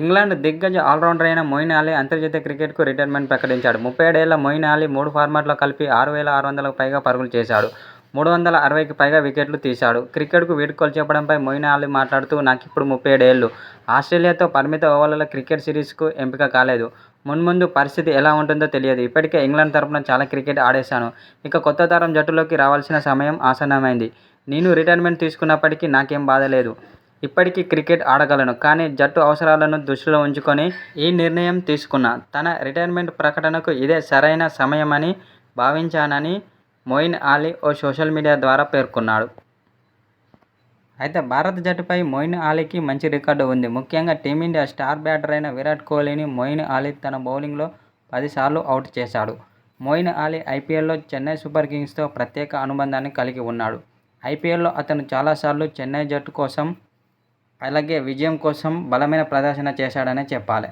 England దిగ్గజ allrounder అయిన మొయిన్ అలీ అంతర్జాతీయ క్రికెట్కు రిటైర్మెంట్ ప్రకటించాడు. ముప్పై ఏడేళ్ళ మొయిన్ అలీ మూడు ఫార్మాట్లో కలిపి ఆరు వేల ఆరు వందలకు పైగా పరుగులు చేశాడు. మూడు వందల అరవైకి పైగా వికెట్లు తీశాడు. క్రికెట్కు వీడ్కోలు చెప్పడంపై మొయిన్ అలీ మాట్లాడుతూ నాకిప్పుడు ముప్పై ఏడు ఏళ్ళు. ఆస్ట్రేలియాతో పరిమిత ఓవర్ల క్రికెట్ సిరీస్కు ఎంపిక కాలేదు. మున్ముందు పరిస్థితి ఎలా ఉంటుందో తెలియదు. ఇప్పటికే ఇంగ్లాండ్ తరపున చాలా క్రికెట్ ఆడేశాను. ఇక కొత్త తరం జట్టులోకి రావాల్సిన సమయం ఆసన్నమైంది. నేను రిటైర్మెంట్ తీసుకున్నప్పటికీ నాకేం బాధ లేదు. ఇప్పటికీ క్రికెట్ ఆడగలను. కానీ జట్టు అవసరాలను దృష్టిలో ఉంచుకొని ఈ నిర్ణయం తీసుకున్నా. తన రిటైర్మెంట్ ప్రకటనకు ఇదే సరైన సమయమని భావించానని మొయిన్ అలీ ఓ సోషల్ మీడియా ద్వారా పేర్కొన్నాడు. అయితే భారత జట్టుపై మొయిన్ అలీకి మంచి రికార్డు ఉంది. ముఖ్యంగా టీమిండియా స్టార్ బ్యాటర్ అయిన విరాట్ కోహ్లీని మొయిన్ అలీ తన బౌలింగ్లో పదిసార్లు అవుట్ చేశాడు. మొయిన్ అలీ ఐపీఎల్లో చెన్నై సూపర్ కింగ్స్తో ప్రత్యేక అనుబంధాన్ని కలిగి ఉన్నాడు. ఐపీఎల్లో అతను చాలాసార్లు చెన్నై జట్టు కోసం, అలాగే విజయం కోసం బలమైన ప్రదర్శన చేశాడనే చెప్పాలి.